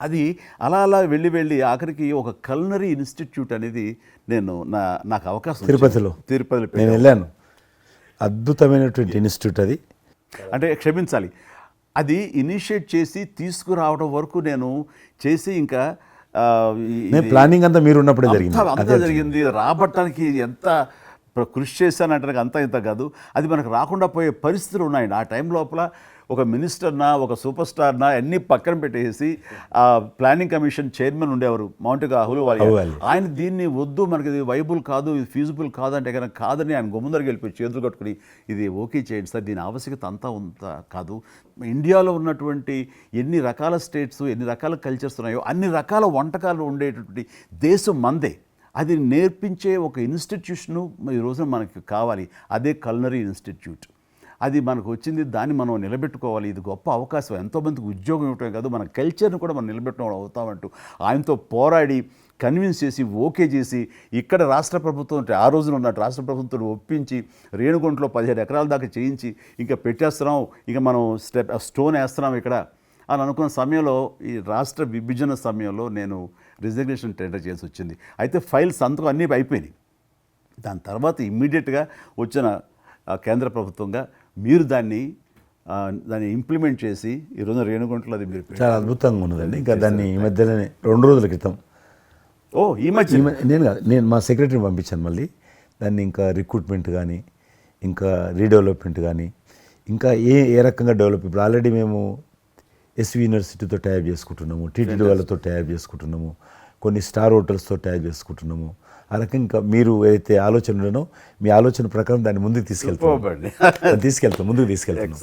అది అలా అలా వెళ్ళి వెళ్ళి ఆఖరికి ఒక కల్నరీ ఇన్స్టిట్యూట్ అనేది నేను నా నాకు అవకాశం. తిరుపతిలో. తిరుపతిలో నేను. వెళ్ళాను. అద్భుతమైనటువంటి ఇన్స్టిట్యూట్ అది. అంటే క్షమించాలి. అది ఇనిషియేట్ చేసి తీసుకురావడం వరకు నేను చేసి ఇంకా ప్లానింగ్ అంతా మీరు ఉన్నప్పుడే జరిగింది. అంతా జరిగింది. రాబట్టడానికి ఎంత కృషి చేశానంటే అంత ఇంత కాదు. అది మనకు రాకుండా పోయే పరిస్థితులు ఉన్నాయండి ఆ టైం లోపల ఒక మినిస్టర్నా ఒక సూపర్ స్టార్నా అన్ని పక్కన పెట్టేసి ఆ ప్లానింగ్ కమిషన్ చైర్మన్ ఉండేవారు మౌంట్ అహులు. ఆయన దీన్ని వద్దు మనకి ఇది వైబుల్ కాదు ఇది ఫీజిబుల్ కాదు అంటే కనుక కాదని ఆయన గుమ్మందరికి వెళ్ళిపోయి చేతులు కట్టుకుని ఇది ఓకే చేయండి సార్ దీని ఆవశ్యకత అంతా ఉంత కాదు. ఇండియాలో ఉన్నటువంటి ఎన్ని రకాల స్టేట్స్ ఎన్ని రకాల కల్చర్స్ ఉన్నాయో అన్ని రకాల వంటకాలు ఉండేటటువంటి దేశం మందే. అది నేర్పించే ఒక ఇన్స్టిట్యూషను ఈ రోజున మనకి కావాలి. అదే కల్నరీ ఇన్స్టిట్యూట్. అది మనకు వచ్చింది దాన్ని మనం నిలబెట్టుకోవాలి. ఇది గొప్ప అవకాశం. ఎంతోమందికి ఉద్యోగం ఇవ్వటమే కాదు మన కల్చర్ని కూడా మనం నిలబెట్టడం అవుతామంటూ ఆయనతో పోరాడి కన్విన్స్ చేసి ఓకే చేసి ఇక్కడ రాష్ట్ర ప్రభుత్వం ఆ రోజున ఉన్న రాష్ట్ర ప్రభుత్వం ఒప్పించి రేణుగుంటలో పదిహేడు ఎకరాల దాకా చేయించి ఇంకా పెట్టేస్తున్నాం ఇంకా మనం స్టెప్ స్టోన్ వేస్తున్నాం ఇక్కడ అని అనుకున్న సమయంలో ఈ రాష్ట్ర విభజన సమయంలో నేను రిజర్వేషన్ టెండర్ చేసి వచ్చింది. అయితే ఫైల్ సంతకం అన్నీ అయిపోయినాయి. దాని తర్వాత ఇమ్మీడియట్గా వచ్చిన కేంద్ర ప్రభుత్వంగా మీరు దాన్ని దాన్ని ఇంప్లిమెంట్ చేసి ఈ రోజున రేణుగుంటలో అది మీరు. చాలా అద్భుతంగా ఉన్నదండి. ఇంకా దాన్ని ఈ మధ్యలోనే రెండు రోజుల క్రితం. ఓ ఈ మధ్య నేను కాదు నేను మా సెక్రటరీని పంపించాను మళ్ళీ. దాన్ని ఇంకా రిక్రూట్మెంట్ కానీ ఇంకా రీడెవలప్మెంట్ కానీ ఇంకా ఏ ఏ రకంగా డెవలప్ ఇప్పుడు ఆల్రెడీ మేము ఎస్వి యూనివర్సిటీతో టైప్ చేసుకుంటున్నాము టీటీడీ వాళ్ళతో టైప్ చేసుకుంటున్నాము కొన్ని స్టార్ హోటల్స్తో టైప్ చేసుకుంటున్నాము. ఆ రకంగా మీరు ఏదైతే ఆలోచన ఉండనో మీ ఆలోచన ప్రకారం దాన్ని ముందుకు తీసుకెళ్తాను తీసుకెళ్తాం ముందుకు తీసుకెళ్తాం